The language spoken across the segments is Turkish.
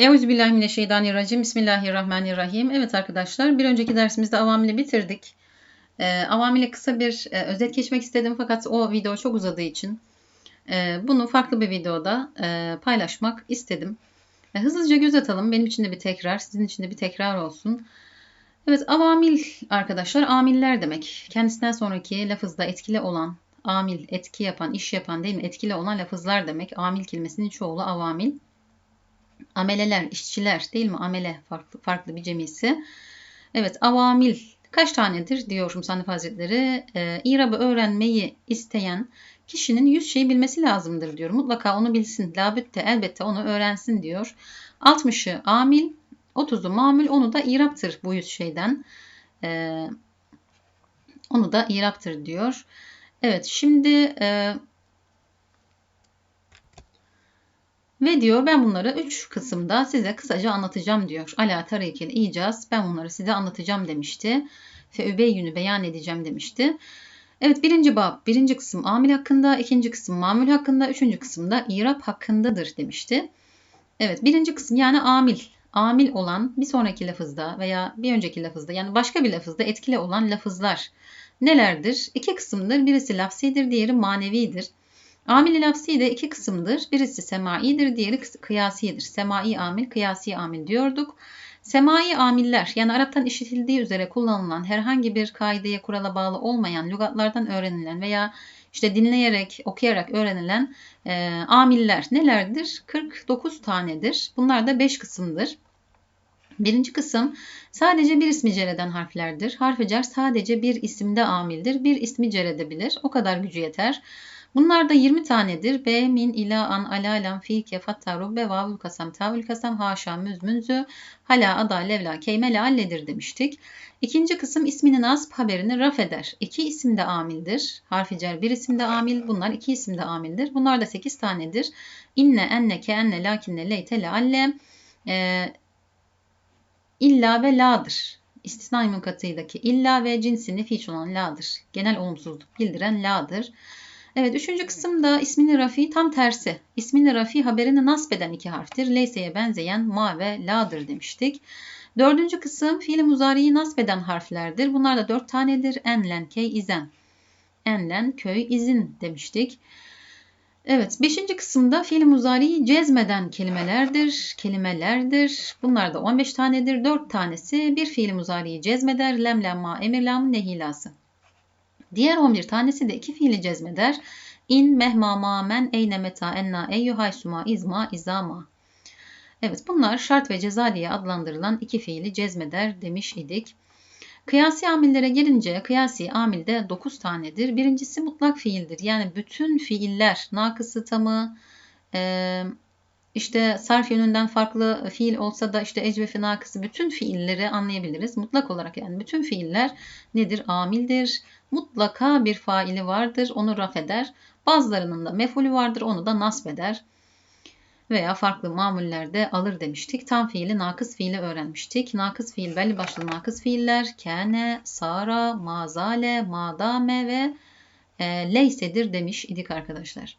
Euzubillahimineşşeytanirracim. Bismillahirrahmanirrahim. Evet arkadaşlar bir önceki dersimizde avamili bitirdik. E, avamile kısa bir e, özet geçmek istedim fakat o video çok uzadığı için e, bunu farklı bir videoda e, paylaşmak istedim. E, hızlıca göz atalım. Benim için de bir tekrar, sizin için de bir tekrar olsun. Evet avamil arkadaşlar amiller demek. Kendisinden sonraki lafızda etkili olan, amil, etki yapan, iş yapan değil mi? Etkili olan lafızlar demek. Amil kelimesinin çoğulu avamil ameleler, işçiler değil mi? Amele farklı, farklı bir cemisi. Evet avamil kaç tanedir diyor Musannif Hazretleri. E, İrabı öğrenmeyi isteyen kişinin yüz şeyi bilmesi lazımdır diyor. Mutlaka onu bilsin. Labütte elbette onu öğrensin diyor. 60'ı amil, 30'u mamül, onu da iraptır bu yüz şeyden. E, onu da iraptır diyor. Evet şimdi e, Ve diyor ben bunları 3 kısımda size kısaca anlatacağım diyor. Ala tarikil icaz ben bunları size anlatacağım demişti. Fe übeyyünü beyan edeceğim demişti. Evet birinci bab, birinci kısım amil hakkında, ikinci kısım mamül hakkında, üçüncü kısımda irap hakkındadır demişti. Evet birinci kısım yani amil. Amil olan bir sonraki lafızda veya bir önceki lafızda yani başka bir lafızda etkili olan lafızlar nelerdir? İki kısımdır. Birisi lafsidir, diğeri manevidir. Amil-i lafsi de iki kısımdır. Birisi semaidir, diğeri kıyasidir. Semai amil, kıyasi amil diyorduk. Semai amiller yani Arap'tan işitildiği üzere kullanılan herhangi bir kaideye kurala bağlı olmayan lügatlardan öğrenilen veya işte dinleyerek, okuyarak öğrenilen e, amiller nelerdir? 49 tanedir. Bunlar da 5 kısımdır. Birinci kısım sadece bir ismi cereden harflerdir. Harfi cer sadece bir isimde amildir. Bir ismi ceredebilir. O kadar gücü yeter. Bunlar da 20 tanedir. B, min, ila, an, ala, lam, fi, kefat, tarubbe, vavul, kasam, tavul, kasam, haşa, müz, münzü, hala, ada, levla, keyme, lealledir demiştik. İkinci kısım isminin asp haberini raf eder. İki isim de amildir. Harfi cer bir isim de amil. Bunlar iki isim de amildir. Bunlar da sekiz tanedir. İnne, enne, ke, enne, lakinne, leyte, lealle. Ee, illa ve la'dır. İstisna münkatıydaki illa ve cinsini fiç olan la'dır. Genel olumsuzluk bildiren la'dır. Evet üçüncü kısımda ismini rafi tam tersi. İsmini rafi haberini nasbeden iki harftir. Leyseye benzeyen ma ve la'dır demiştik. Dördüncü kısım fiil muzariyi nasbeden harflerdir. Bunlar da dört tanedir. Enlen, key, izen. Enlen, köy, izin demiştik. Evet, beşinci kısımda fiil muzariyi cezmeden kelimelerdir, kelimelerdir. Bunlar da 15 tanedir. Dört tanesi bir fiil muzariyi cezmeder. Lem, lemma, emir, lam, nehilası. Diğer 11 tanesi de iki fiili cezmeder. İn, mehma, ma, men, eyne, meta, enna, eyyü, haysuma, izma, izama. Evet bunlar şart ve ceza diye adlandırılan iki fiili cezmeder demiş idik. Kıyasi amillere gelince kıyasi amil de 9 tanedir. Birincisi mutlak fiildir. Yani bütün fiiller nakısı tamı e, işte sarf yönünden farklı fiil olsa da işte ecvefi nakısı bütün fiilleri anlayabiliriz. Mutlak olarak yani bütün fiiller nedir? Amildir mutlaka bir faili vardır, onu raf eder. Bazılarının da mefulü vardır, onu da nasb eder. Veya farklı mamullerde alır demiştik. Tam fiili, nakıs fiili öğrenmiştik. Nakıs fiil, belli başlı nakıs fiiller, kene, sara, mazale, madame ve e, leysedir demiş idik arkadaşlar.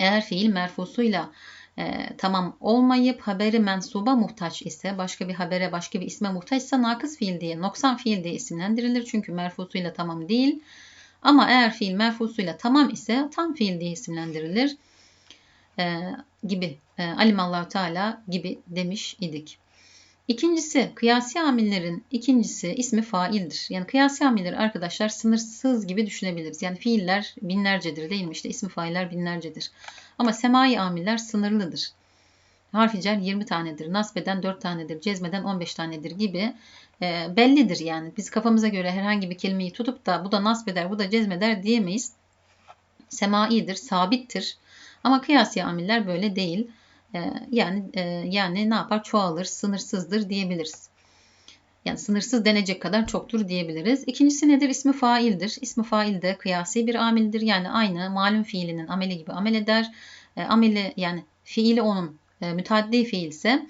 Eğer fiil merfusuyla e, tamam olmayıp haberi mensuba muhtaç ise başka bir habere başka bir isme muhtaçsa nakıs fiil diye noksan fiil diye isimlendirilir. Çünkü merfusuyla tamam değil. Ama eğer fiil merfusuyla tamam ise tam fiil diye isimlendirilir. E, gibi e, alimallahu teala gibi demiş idik. İkincisi kıyasi amillerin ikincisi ismi faildir. Yani kıyasi amiller arkadaşlar sınırsız gibi düşünebiliriz. Yani fiiller binlercedir değil mi? İşte ismi failler binlercedir. Ama semai amiller sınırlıdır. Harfi cer 20 tanedir. Nasbeden 4 tanedir. Cezmeden 15 tanedir gibi e, bellidir yani. Biz kafamıza göre herhangi bir kelimeyi tutup da bu da nasbeder, bu da cezmeder diyemeyiz. Semaidir, sabittir. Ama kıyasi amiller böyle değil. E, yani e, yani ne yapar? Çoğalır, sınırsızdır diyebiliriz. Yani sınırsız denecek kadar çoktur diyebiliriz. İkincisi nedir? İsmi faildir. İsmi fail de kıyasi bir amildir. Yani aynı malum fiilinin ameli gibi amel eder. E, ameli yani fiili onun e, müteaddi fiil ise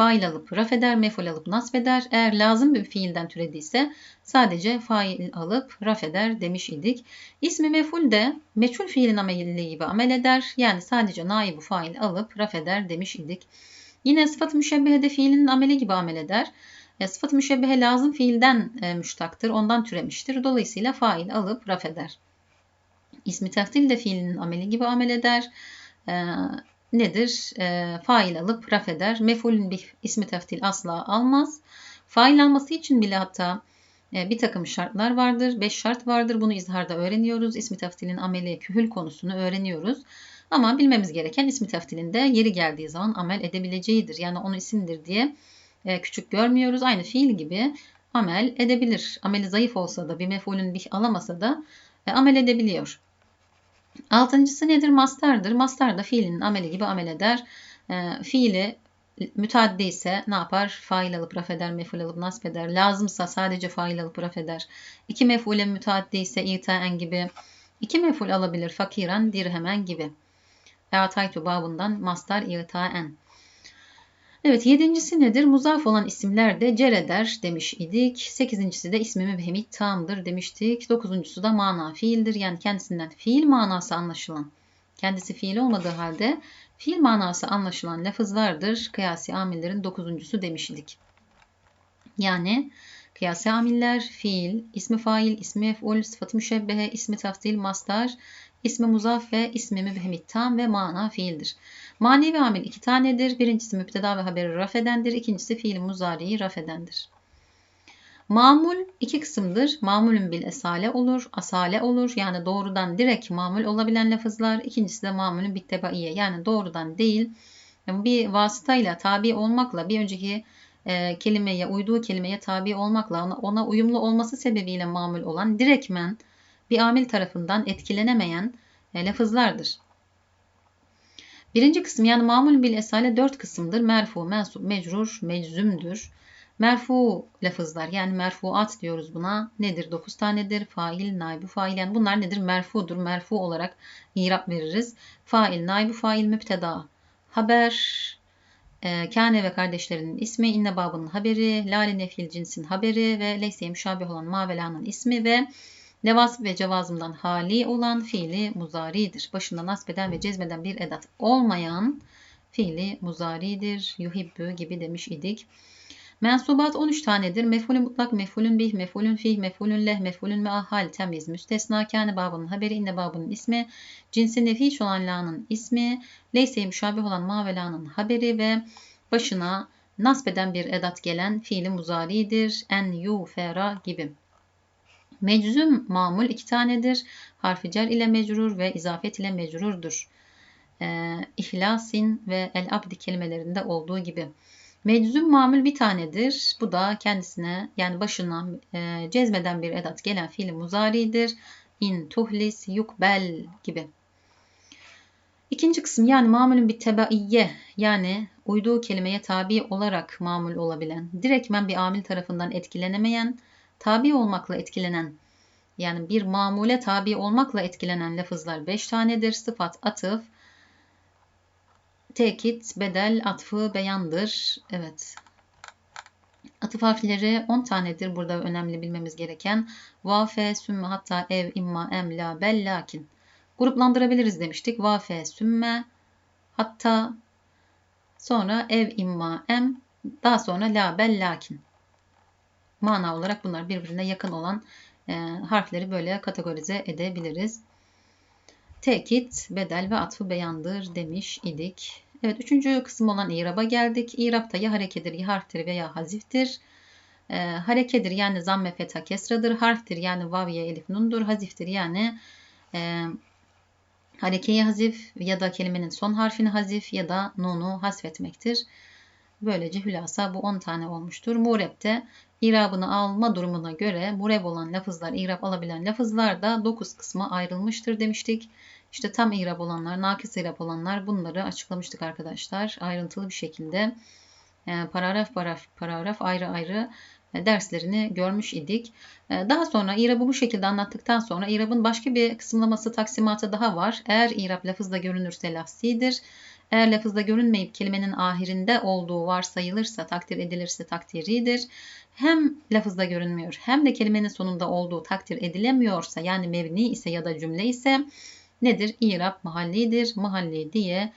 fail alıp raf eder, meful alıp nasb eder. Eğer lazım bir fiilden türediyse sadece fail alıp raf eder demiş idik. İsmi meful de meçhul fiilin ameli gibi amel eder. Yani sadece naibu fail alıp raf eder demiş idik. Yine sıfat-ı müşebbehe de fiilin ameli gibi amel eder. E, sıfat-ı müşebbehe lazım fiilden e, müştaktır. Ondan türemiştir. Dolayısıyla fail alıp raf eder. İsmi teftil de fiilin ameli gibi amel eder. E, nedir? E, fail alıp raf eder. Mefulün bir ismi teftil asla almaz. Fail alması için bile hatta e, bir takım şartlar vardır. Beş şart vardır. Bunu izharda öğreniyoruz. İsmi teftilin ameli kühül konusunu öğreniyoruz. Ama bilmemiz gereken ismi teftilinde yeri geldiği zaman amel edebileceğidir. Yani onu isimdir diye e, küçük görmüyoruz. Aynı fiil gibi amel edebilir. Ameli zayıf olsa da bir mefulün bih alamasa da e, amel edebiliyor. Altıncısı nedir? Mastardır. Mastar da fiilin ameli gibi amel eder. E, fiili müteaddi ise ne yapar? Fail alıp raf eder, meful alıp nasb eder. Lazımsa sadece fail alıp raf eder. İki mefule müteaddi ise itaen gibi. İki meful alabilir fakiran, dirhemen gibi. E'ataytu babından mastar itaen. Evet yedincisi nedir? Muzaf olan isimler de cer eder demiş idik. Sekizincisi de ismi mübhemi tamdır demiştik. Dokuzuncusu da mana fiildir. Yani kendisinden fiil manası anlaşılan. Kendisi fiil olmadığı halde fiil manası anlaşılan lafızlardır. Kıyasi amillerin dokuzuncusu demiş idik. Yani kıyasi amiller, fiil, ismi fail, ismi ef'ul, sıfatı müşebbehe, ismi tafsil, mastar, ismi muzaf ve ismi mübhemi tam ve mana fiildir. Manevi amil iki tanedir. Birincisi müpteda ve haberi raf edendir. İkincisi fiil muzariyi raf edendir. Mamul iki kısımdır. Mamulün bil esale olur, asale olur. Yani doğrudan direkt mamul olabilen lafızlar. İkincisi de mamulün bit tebaiye. Yani doğrudan değil, bir vasıtayla tabi olmakla bir önceki e, kelimeye, uyduğu kelimeye tabi olmakla ona, ona uyumlu olması sebebiyle mamul olan direktmen bir amil tarafından etkilenemeyen e, lafızlardır. Birinci kısım yani mamul bil esale dört kısımdır. Merfu, mensup, mecrur, meczumdur. Merfu lafızlar yani merfuat diyoruz buna. Nedir? Dokuz tanedir. Fail, naibu fail yani bunlar nedir? Merfudur. Merfu olarak irap veririz. Fail, naibu fail, müpteda, haber, e, Kâne ve kardeşlerinin ismi, inne babının haberi, lale nefil cinsin haberi ve leyseye müşabih olan mavelanın ismi ve Levasif ve cevazımdan hali olan fiili muzaridir. Başında nasbeden ve cezmeden bir edat olmayan fiili muzaridir. Yuhibbü gibi demiş idik. Mensubat 13 tanedir. Mefulün mutlak, mefulün bih, mefulün fih, mefulün leh, mefulün meahal, temiz, müstesna, kâne babının haberi, inne babının ismi, cinsinde fiiş olan la'nın ismi, leyse müşabih olan ma ve la'nın haberi ve başına nasbeden bir edat gelen fiili muzaridir. En, yu, fera gibi. Meczum mamul iki tanedir. Harfi cer ile mecrur ve izafet ile mecrurdur. E, İhlasin ve el abdi kelimelerinde olduğu gibi. Meczum mamul bir tanedir. Bu da kendisine yani başına e, cezmeden bir edat gelen fiil muzaridir. İn tuhlis yukbel gibi. İkinci kısım yani mamulün bir tebaiyye yani uyduğu kelimeye tabi olarak mamul olabilen, direktmen bir amil tarafından etkilenemeyen, tabi olmakla etkilenen yani bir mamule tabi olmakla etkilenen lafızlar 5 tanedir. Sıfat, atıf, tekit, bedel, atfı, beyandır. Evet. Atıf harfleri 10 tanedir. Burada önemli bilmemiz gereken. Vafe, sümme, hatta, ev, imma, em, la, bel, lakin. Gruplandırabiliriz demiştik. Vafe, sümme, hatta, sonra ev, imma, em, daha sonra la, bel, lakin. Mana olarak bunlar birbirine yakın olan e, harfleri böyle kategorize edebiliriz. Tekit, bedel ve atfı beyandır demiş idik. Evet üçüncü kısım olan İrab'a geldik. İrab'da ya harekedir ya harftir veya haziftir. E, harekedir yani zamme fetha kesradır. Harftir yani vaviye elif nundur. Haziftir yani e, harekeyi hazif ya da kelimenin son harfini hazif ya da nunu hasfetmektir. Böylece hülasa bu 10 tane olmuştur. Mureb'de irabını alma durumuna göre mureb olan lafızlar, irab alabilen lafızlar da 9 kısma ayrılmıştır demiştik. İşte tam irab olanlar, nakis irab olanlar bunları açıklamıştık arkadaşlar. Ayrıntılı bir şekilde e, paragraf paragraf, paragraf ayrı ayrı e, derslerini görmüş idik. E, daha sonra irabı bu şekilde anlattıktan sonra irabın başka bir kısımlaması taksimatı daha var. Eğer irab lafızda görünürse lafsidir. Eğer lafızda görünmeyip kelimenin ahirinde olduğu varsayılırsa, takdir edilirse takdiridir. Hem lafızda görünmüyor hem de kelimenin sonunda olduğu takdir edilemiyorsa yani mevni ise ya da cümle ise nedir? İrab mahallidir, mahalli diye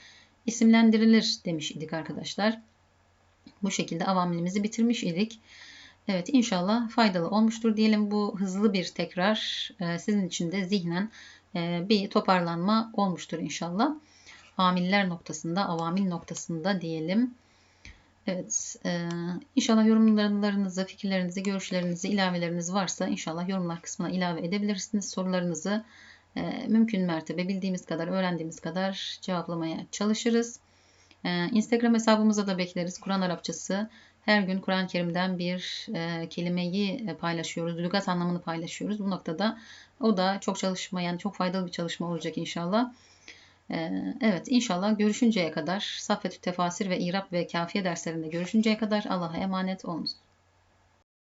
isimlendirilir demiş idik arkadaşlar. Bu şekilde avamilimizi bitirmiş idik. Evet inşallah faydalı olmuştur diyelim. Bu hızlı bir tekrar e, sizin için de zihnen e, bir toparlanma olmuştur inşallah. Amiller noktasında, avamil noktasında diyelim. Evet, e, inşallah yorumlarınızı, fikirlerinizi, görüşlerinizi, ilaveleriniz varsa inşallah yorumlar kısmına ilave edebilirsiniz. Sorularınızı e, mümkün mertebe bildiğimiz kadar, öğrendiğimiz kadar cevaplamaya çalışırız. E, Instagram hesabımıza da bekleriz. Kur'an Arapçası her gün Kur'an-ı Kerim'den bir e, kelimeyi e, paylaşıyoruz, lügat anlamını paylaşıyoruz. Bu noktada o da çok çalışma, yani çok faydalı bir çalışma olacak inşallah. E, evet, inşallah görüşünceye kadar Saffetü Tefasir ve İrab ve Kafiye derslerinde görüşünceye kadar Allah'a emanet olunuz.